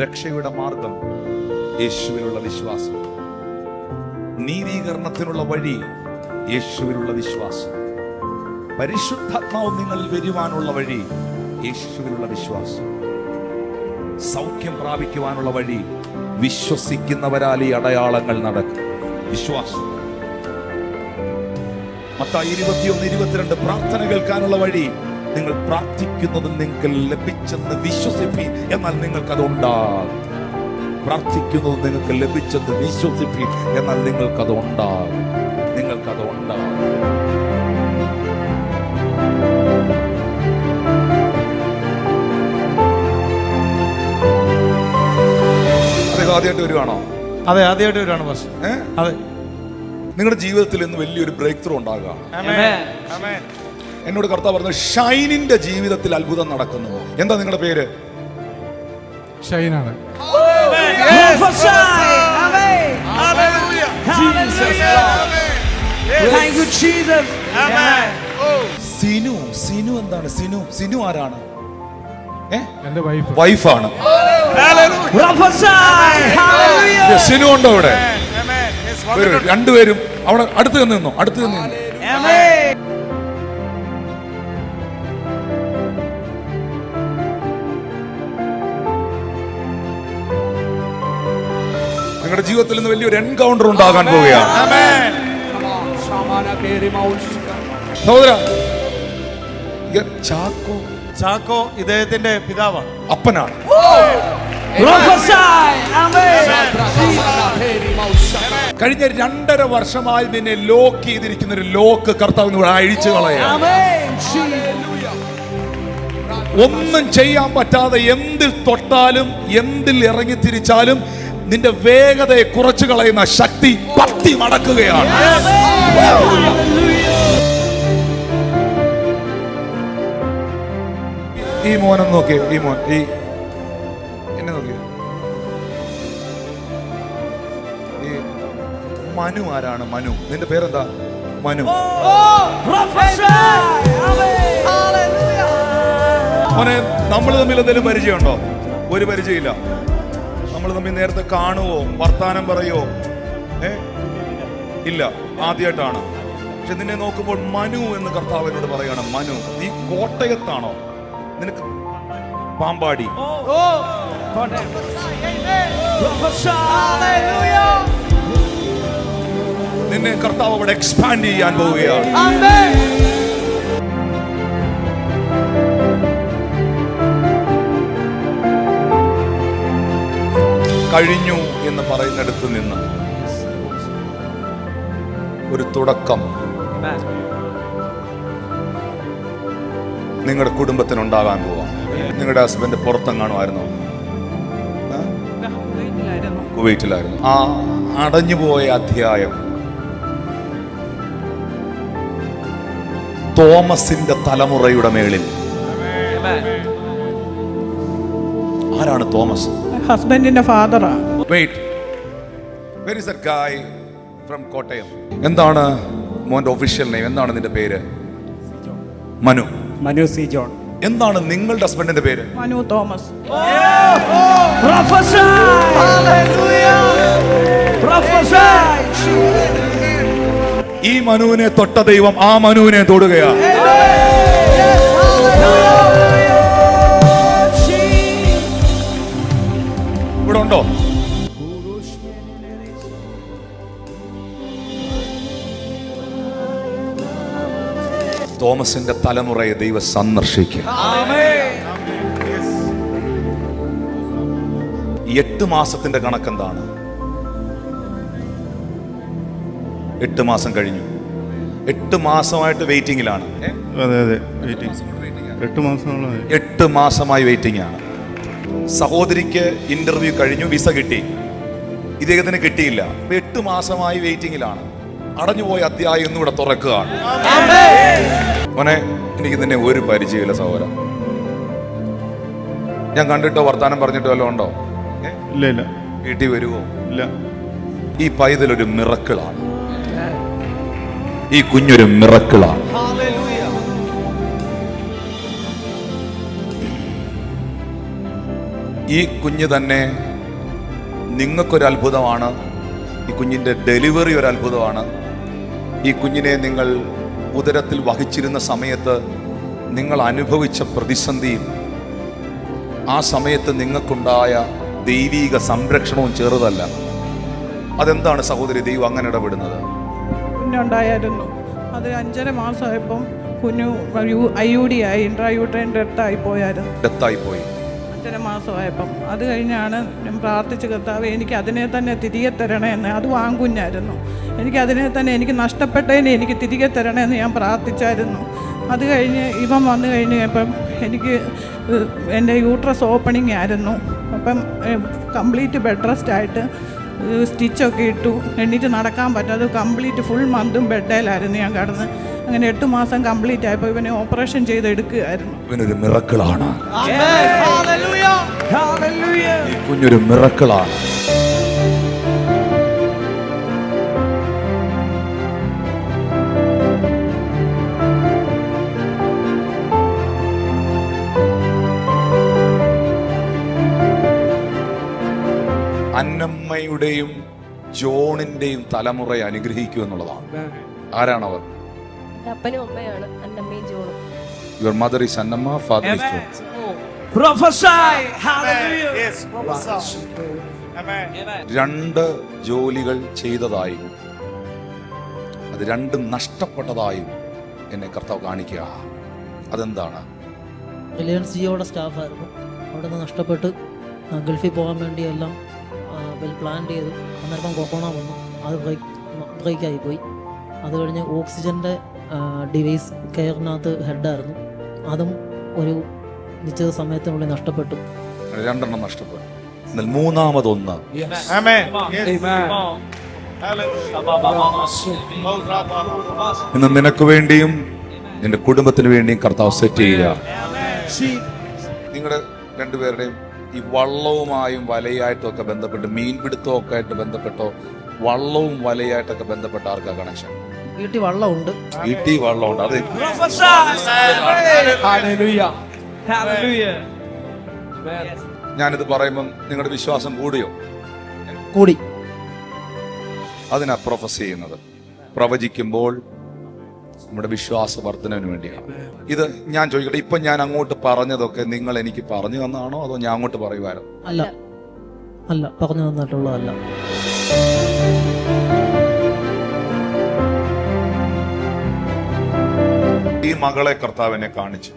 രക്ഷയുടെ മാർഗം യേശുവിലുള്ള വിശ്വാസം. നീതീകരണത്തിനുള്ള വഴി യേശുവിലുള്ള വിശ്വാസം. പരിശുദ്ധാത്മാവ് നിങ്ങളിൽ വരുവാനുള്ള വഴി യേശുവിലുള്ള വിശ്വാസം. സൗഖ്യം പ്രാപിക്കുവാനുള്ള വഴി വിശ്വസിക്കുന്നവരാൽ ഈ അടയാളങ്ങൾ നടക്കും. വിശ്വാസം. മത്ത ഇരുപത്തിയൊന്ന് ഇരുപത്തിരണ്ട് പ്രാർത്ഥന കേൾക്കാനുള്ള വഴി നിങ്ങൾ പ്രാർത്ഥിക്കുന്നത് നിങ്ങൾക്ക് ലഭിച്ചെന്ന് വിശ്വസിപ്പി. എന്നാൽ നിങ്ങൾക്ക് അത് ഉണ്ടാകും പ്രാർത്ഥിക്കുന്നത് നിങ്ങൾക്ക് ലഭിച്ചെന്ന് വിശ്വസിപ്പി. എന്നാൽ നിങ്ങൾക്ക് അത് ഉണ്ടാകും നിങ്ങൾക്ക് അത് ഉണ്ടാകും ആദ്യമായിട്ട് വരുവാണോ? അതെ ആദ്യമായിട്ട് വരികയാണ് ബസ് അതെ. നിങ്ങളുടെ ജീവിതത്തിൽ ഇന്ന് വലിയൊരു ബ്രേക്ക് ത്രൂ ഉണ്ടാകുക ആമേൻ. ആമേൻ. എന്നോട് കർത്താവ് പറഞ്ഞു ഷൈനിന്റെ ജീവിതത്തിൽ അത്ഭുതം നടക്കുന്നു. എന്താ നിങ്ങളുടെ പേര്? ഷൈനാണ്. Thank you, Jesus. ആമേൻ. സിനു സിനു എന്താണ്? സിനു സിനു ആരാണ്? എന്റെ എന്റെ വൈഫ്. വൈഫാണ്. സിനു ഉണ്ടോ ഇവിടെ. രണ്ടുപേരും അവിടെ അടുത്ത് നിന്ന് നിന്നോ? അടുത്ത് നിന്ന് നിങ്ങളുടെ ജീവിതത്തിൽ നിന്ന് വലിയൊരു എൻകൗണ്ടർ ഉണ്ടാകാൻ പോവുകയാണ്. സഹോദര ചാക്കോ? ചാക്കോ ഇദ്ദേഹത്തിന്റെ പിതാവാണ് അപ്പനാണ്. കഴിഞ്ഞ രണ്ടര വർഷമായി നിന്നെ ലോക്ക് ചെയ്തിരിക്കുന്ന ഒരു ലോക്ക് കർത്താവ് ഇവിടെ അഴിച്ചു കളയാം. ഒന്നും ചെയ്യാൻ പറ്റാതെ എന്തിൽ തൊട്ടാലും എന്തിൽ ഇറങ്ങി തിരിച്ചാലും നിന്റെ വേഗതയെ കുറച്ചു കളയുന്ന ശക്തി പത്തി നടക്കുകയാണ് ഈ മോനം നോക്കിയോ ഈ മോൻ ഈ എന്നെ നോക്കിയോ. ഈ മനു ആരാണ്? മനു. നിന്റെ പേരെന്താ? മനു. മോനെ നമ്മൾ തമ്മിൽ എന്തെങ്കിലും പരിചയമുണ്ടോ? ഒരു പരിചയമില്ല. നമ്മൾ തമ്മിൽ നേരത്തെ കാണുവോ? വർത്താനം പറയോ? ഏ? ഇല്ല ആദ്യമായിട്ടാണ് പക്ഷെ നിന്നെ നോക്കുമ്പോൾ മനു എന്ന് കർത്താവിനോട് പറയാണ് മനു നീ കോട്ടയത്താണോ? നിനക്ക് പാമ്പാടി. നിന്നെ കർത്താവ് അവിടെ എക്സ്പാൻഡ് ചെയ്യാൻ പോവുകയാണ്. കഴിഞ്ഞു എന്ന് പറയുന്നിടത്ത് നിന്ന് ഒരു തുടക്കം. നിങ്ങളുടെ കുടുംബത്തിനുണ്ടാകാൻ പോവാം. നിങ്ങളുടെ ഹസ്ബൻഡ് പുറത്തെങ്ങാണുമായിരുന്നു? കുവൈറ്റിലായിരുന്നു. ആ അടഞ്ഞുപോയ അധ്യായം. തോമസിന്റെ തലമുറയുടെ മേളിൽ. ആരാണ് തോമസ്? ഹസ്ബൻഡിന്റെ ഫാദറാണ് ഫ്രം കോട്ടയം എന്താണ് മോന്റെ ഒഫീഷ്യൽ നെയിം എന്താണ് നിന്റെ പേര്? മനു. Manu C John. എന്താണ് നിങ്ങളുടെ ഹസ്ബൻഡിന്റെ പേര്? മനു തോമസ്. ഈ മനുവിനെ തൊട്ട ദൈവം ആ മനുവിനെ തൊടുകയാണ്. ഉണ്ടോ? തോമസിന്റെ തലമുറയെ ദൈവം സന്ദർശിക്കുക എട്ട് മാസത്തിന്റെ കണക്കെന്താണ് എട്ട് മാസം കഴിഞ്ഞു. എട്ട് മാസമായിട്ട് വെയിറ്റിംഗിലാണ് അതെ അതെ വെയിറ്റിംഗ് എട്ട് മാസത്തോളമായി എട്ട് മാസമായി വെയിറ്റിംഗ് ആണ്. സഹോദരിക്ക് ഇന്റർവ്യൂ കഴിഞ്ഞു വിസ കിട്ടി. ഇദ്ദേഹത്തിന് കിട്ടിയില്ല. എട്ട് മാസമായി വെയിറ്റിംഗിലാണ് അടഞ്ഞുപോയ അധ്യായം ഒന്നും ഇവിടെ തുറക്കുകയാണ്. മോനെ എനിക്ക് നിന്നെ ഒരു പരിചയമില്ല സഹോദരൻ ഞാൻ കണ്ടിട്ടോ വർത്താനം പറഞ്ഞിട്ടോ വല്ലതും ഉണ്ടോ? ഇല്ല ഇല്ല. വീട്ടിൽ വരുമോ ഇല്ല. ഈ പൈതൽ ഒരു മിറക്കിളാണ്. ഈ കുഞ്ഞൊരു മിറക്കിളാണ്. ഈ കുഞ്ഞ് തന്നെ നിങ്ങൾക്കൊരു അത്ഭുതമാണ് ഈ കുഞ്ഞിന്റെ ഡെലിവറി ഒരു അത്ഭുതമാണ് ഈ കുഞ്ഞിനെ നിങ്ങൾ ഉദരത്തിൽ വഹിച്ചിരുന്ന സമയത്ത് നിങ്ങൾ അനുഭവിച്ച പ്രതിസന്ധിയും ആ സമയത്ത് നിങ്ങൾക്കുണ്ടായ ദൈവീക സംരക്ഷണവും ചെറുതല്ല. അതെന്താണ് സഹോദരി ദൈവം അങ്ങനെ ഇടപെടുന്നത്? കുഞ്ഞുണ്ടായിരുന്നു അത് അഞ്ചര മാസമായപ്പം കുഞ്ഞു ഐ യു ഡി ആയി ഇൻട്രായൂട്രൈൻ ഡെത്തായി പോയായിരുന്നു. ഡെത്തായി പോയി. അഞ്ചര മാസമായപ്പം. അത് കഴിഞ്ഞാണ് ഞാൻ പ്രാർത്ഥിച്ച് കർത്താവ് എനിക്ക് അതിനെ തന്നെ തിരികെ തരണേ എന്ന് അത് വാങ്കുഞ്ഞായിരുന്നു എനിക്ക് അതിനെ തന്നെ എനിക്ക് നഷ്ടപ്പെട്ടതിനെ എനിക്ക് തിരികെ തരണേ എന്ന് ഞാൻ പ്രാർത്ഥിച്ചായിരുന്നു. അത് കഴിഞ്ഞ് ഇവൻ വന്നു കഴിഞ്ഞ് ഇപ്പം എനിക്ക് എന്റെ യൂട്രസ് ഓപ്പണിംഗ് ആയിരുന്നു. അപ്പം കംപ്ലീറ്റ് ബെഡ് റെസ്റ്റ് ആയിട്ട് സ്റ്റിച്ചൊക്കെ ഇട്ടു. എണ്ണീറ്റ് നടക്കാൻ പറ്റാതെ കംപ്ലീറ്റ് ഫുൾ മന്തും ബെഡേലായിരുന്നു ഞാൻ കിടന്ന്. അങ്ങനെ എട്ട് മാസം കംപ്ലീറ്റ് ആയപ്പോൾ ഇവനെ ഓപ്പറേഷൻ ചെയ്ത് എടുക്കുകയായിരുന്നു. ഇവനൊരു മിറക്കിളാണ് Hallelujah. Hallelujah. ഈ കുഞ്ഞൊരു മിറക്കിളാണ് അന്നമ്മയുടെയും ജോണിന്റെയും തലമുറയെ അനുഗ്രഹിക്കൂ എന്നുള്ളതാണ്. ആരാണവർ? എന്റെ അപ്പനും അമ്മയാണ് Annamma, ജോണും. Your is father is John Prophesy. Hallelujah. Yes, prophesy. Amen. രണ്ട് ജോലികൾ ചെയ്തതായും അത് രണ്ടും നഷ്ടപ്പെട്ടതായും എന്നെ കർത്താവ് കാണിക്കുക. അതെന്താണ്? റിലയൻസ് ജിയോയുടെ സ്റ്റാഫായിരുന്നു. അവിടെ നിന്ന് നഷ്ടപ്പെട്ട് ആ, ഗൾഫിൽ പോകാൻ വേണ്ടി എല്ലാം വെൽ പ്ലാൻ ചെയ്തു. അന്നേരം കൊക്കോണ വന്നു. അത് ബ്രേക്ക് ബ്രേക്കായി പോയി. അത് കഴിഞ്ഞ് ഓക്സിജന്റെ ഡിവൈസ് കെയറിനകത്ത് ഹെഡായിരുന്നു അതും ഒരു നിശ്ചിത സമയത്തിനുള്ളിൽ നഷ്ടപ്പെട്ടു രണ്ടെണ്ണം നഷ്ടപ്പെട്ടു എന്നാൽ മൂന്നാമതൊന്ന് Amen. Yes. Amen. Hallelujah. Rabba. ഇന്ന് നിനക്ക് വേണ്ടിയും നിന്റെ കുടുംബത്തിന് വേണ്ടിയും കർത്താവ് സെറ്റ് ചെയ്യുക നിങ്ങളുടെ രണ്ടുപേരുടെയും ഈ വള്ളവുമായും വലയായിട്ടും ഒക്കെ ബന്ധപ്പെട്ട് മീൻപിടുത്തവും ഒക്കെ ആയിട്ട് ബന്ധപ്പെട്ടോ വള്ളവും വലയായിട്ടൊക്കെ ബന്ധപ്പെട്ട ആർക്കാ കണക്ഷൻ വീട്ടിൽ വള്ളമുണ്ട്. വീട്ടിൽ വള്ളമുണ്ട്. അത്. ഞാനിത് പറയുമ്പോൾ നിങ്ങളുടെ വിശ്വാസം കൂടിയോ? കൂടി. അതിനാ പ്രൊഫസ് ചെയ്യുന്നത്. പ്രവചിക്കുമ്പോൾ നമ്മുടെ വിശ്വാസ വർധനവിന് വേണ്ടിയാണ്. ഇത് ഞാൻ ചോദിക്കട്ടെ ഇപ്പൊ ഞാൻ അങ്ങോട്ട് പറഞ്ഞതൊക്കെ നിങ്ങൾ എനിക്ക് പറഞ്ഞു തന്നാണോ? അതോ ഞാൻ അങ്ങോട്ട് പറയുമായിരുന്നു അല്ല. അല്ല പറഞ്ഞു തന്നിട്ടുള്ളതല്ല. മകളെ കർത്താവിനെ കാണിച്ചു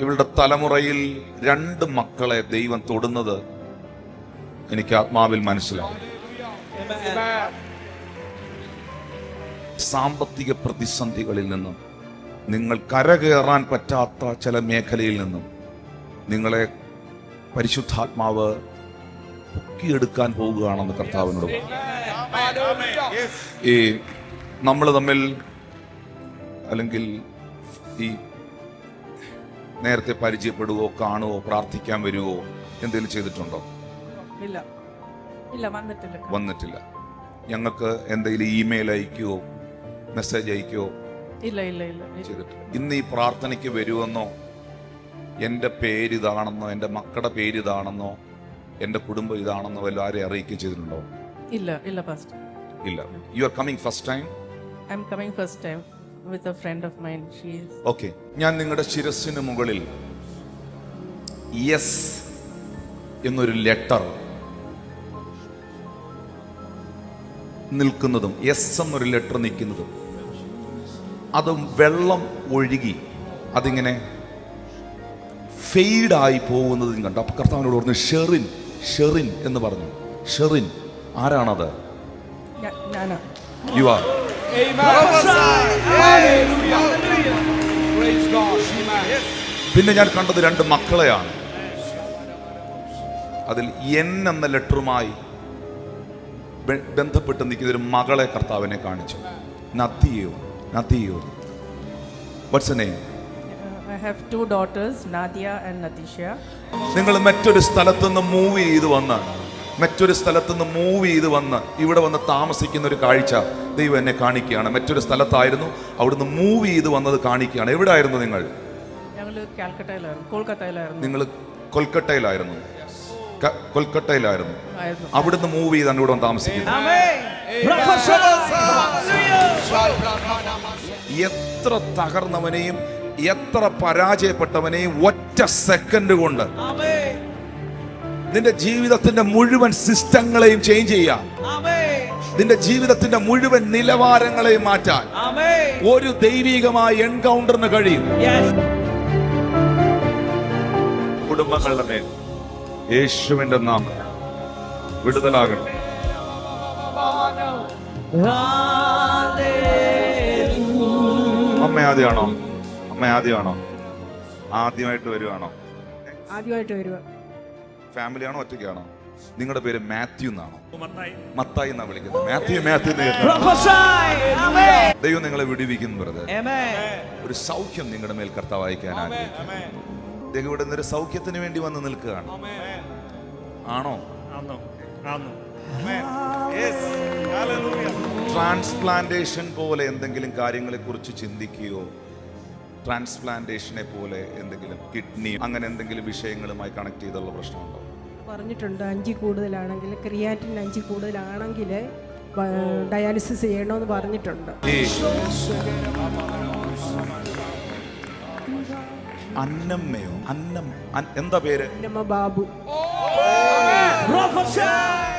ഇവളുടെ തലമുറയിൽ രണ്ട് മക്കളെ ദൈവം തൊടുന്നത് എനിക്ക് ആത്മാവിൽ മനസ്സിലായി സാമ്പത്തിക പ്രതിസന്ധികളിൽ നിന്നും നിങ്ങൾ കരകയറാൻ പറ്റാത്ത ചില മേഖലയിൽ നിന്നും നിങ്ങളെ പരിശുദ്ധാത്മാവ് പൊക്കിയെടുക്കാൻ പോവുകയാണെന്ന് കർത്താവിനോട് പറഞ്ഞു. ഈ നമ്മൾ തമ്മിൽ അല്ലെങ്കിൽ ഈ നേരത്തെ പരിചയപ്പെടുവോ കാണുവോ പ്രാർത്ഥിക്കാൻ വരുവോ എന്തെങ്കിലും ചെയ്തിട്ടുണ്ടോ? ഇല്ല. ഇല്ല വന്നിട്ടില്ല. വന്നിട്ടില്ല. ഞങ്ങൾക്ക് എന്തെങ്കിലും ഇമെയിൽ അയക്കുകയോ മെസ്സേജ് അയക്കുകയോ ഇല്ല ഇല്ല ഇല്ല ചെയ്തിട്ടില്ല. ഇന്ന് ഈ പ്രാർത്ഥനയ്ക്ക് വരുമെന്നോ? എന്റെ പേര് ഇതാണെന്നോ? എന്റെ മക്കളുടെ പേര് ഇതാണെന്നോ? എന്റെ കുടുംബം ഇതാണെന്നോ എല്ലാവരെയും അറിയിക്കുകയും ചെയ്തിട്ടുണ്ടോ? ഇല്ല ഇല്ല ഫസ്റ്റ് ഇല്ല. You are coming first time I am coming first time with a friend of mine she okay ഞാൻ നിങ്ങളുടെ ശിരസിന് മുകളിൽ യെസ് എന്നൊരു ലെറ്റർ നിൽക്കുന്നതും എസ് എന്നൊരു ലെറ്റർ നിൽക്കുന്നതും അതും വെള്ളം ഒഴുകി അതിങ്ങനെ ഫെയ്ഡായി പോകുന്നതും കണ്ടു. അപ്പം കർത്താവിനോട് പറഞ്ഞു ഷെറിൻ ഷെറിൻ എന്ന് പറഞ്ഞു. ഷെറിൻ. ആരാണത്? You are. പിന്നെ ഞാൻ കണ്ടത് രണ്ട് മക്കളെയാണ്. അതിൽ എൻ എന്ന ലെറ്ററുമായി ബന്ധപ്പെട്ട് നിൽക്കുന്ന ഒരു മകളെ കർത്താവിനെ കാണിച്ചു. നത്തിയോ നത്തിയോ what's name I have two daughters, Nadia and Natisha നിങ്ങൾ മറ്റൊരു സ്ഥലത്തുനിന്ന് മൂവ് ചെയ്ത് വന്ന് മറ്റൊരു സ്ഥലത്ത് നിന്ന് മൂവ് ചെയ്ത് വന്ന് ഇവിടെ വന്ന് താമസിക്കുന്ന ഒരു കാഴ്ച ദൈവം എന്നെ കാണിക്കുകയാണ്. മറ്റൊരു സ്ഥലത്തായിരുന്നു അവിടുന്ന് മൂവ് ചെയ്ത് വന്നത് കാണിക്കുകയാണ്. എവിടെ ആയിരുന്നു നിങ്ങൾ നിങ്ങൾ കൊൽക്കട്ടയിലായിരുന്നു. കൊൽക്കട്ടയിലായിരുന്നു. അവിടുന്ന് മൂവ് ചെയ്താണ് ഇവിടെ വന്ന് താമസിക്കുന്നത്. എത്ര തകർന്നവനെയും എത്ര പരാജയപ്പെട്ടവനെയും ഒറ്റ സെക്കൻഡ് കൊണ്ട്. നിന്റെ ജീവിതത്തിന്റെ മുഴുവൻ സിസ്റ്റങ്ങളെയും ചേഞ്ച് ചെയ്യാം. നിന്റെ ജീവിതത്തിന്റെ മുഴുവൻ നിലവാരങ്ങളെയും മാറ്റാൻ. ഒരു ദൈവികമായ എൻകൗണ്ടറിന് കഴിയും. കുടുംബങ്ങളുടെ മേൽ യേശുവിന്റെ നാമം വിടുതലാകട്ടെ. അമ്മ ആദ്യമാണോ അമ്മ ആദ്യമാണോ ആദ്യമായിട്ട് വരുവാണോ? ആദ്യമായിട്ട് വരുക ഫാമിലിയാണോ ഒറ്റയ്ക്കാണോ? നിങ്ങളുടെ പേര് മാത്യു എന്നാണോ? മത്തായി. എന്നാ വിളിക്കുന്നത്. മാത്യു മാത്യു. ദൈവം നിങ്ങളെ വിടിവിക്കുന്നു. ഒരു സൗഖ്യം നിങ്ങളുടെ മേൽ കർത്താവ് അയക്കാൻ ആഗ്രഹിക്കുന്നു. ദൈവം ഇവിടെ നിന്നൊരു സൗഖ്യത്തിന് വേണ്ടി വന്ന് നിൽക്കുകയാണ്. ആണോ. ട്രാൻസ്പ്ലാന്റേഷൻ പോലെ എന്തെങ്കിലും കാര്യങ്ങളെ കുറിച്ച് ചിന്തിക്കുകയോ ട്രാൻസ്പ്ലാന്റേഷനെ പോലെ എന്തെങ്കിലും കിഡ്നി അങ്ങനെ എന്തെങ്കിലും വിഷയങ്ങളുമായി കണക്ട് ചെയ്തുള്ള പ്രശ്നമുണ്ടോ പറഞ്ഞിട്ടുണ്ട് അഞ്ചിൽ കൂടുതലാണെങ്കിൽ ക്രിയാറ്റിൻ അഞ്ചിൽ കൂടുതലാണെങ്കിൽ ഡയാലിസിസ് ചെയ്യണമെന്ന് പറഞ്ഞിട്ടുണ്ട് അന്നമ്മയോ അന്നം എന്താ പേര് നമ്മ ബാബു Prophesy.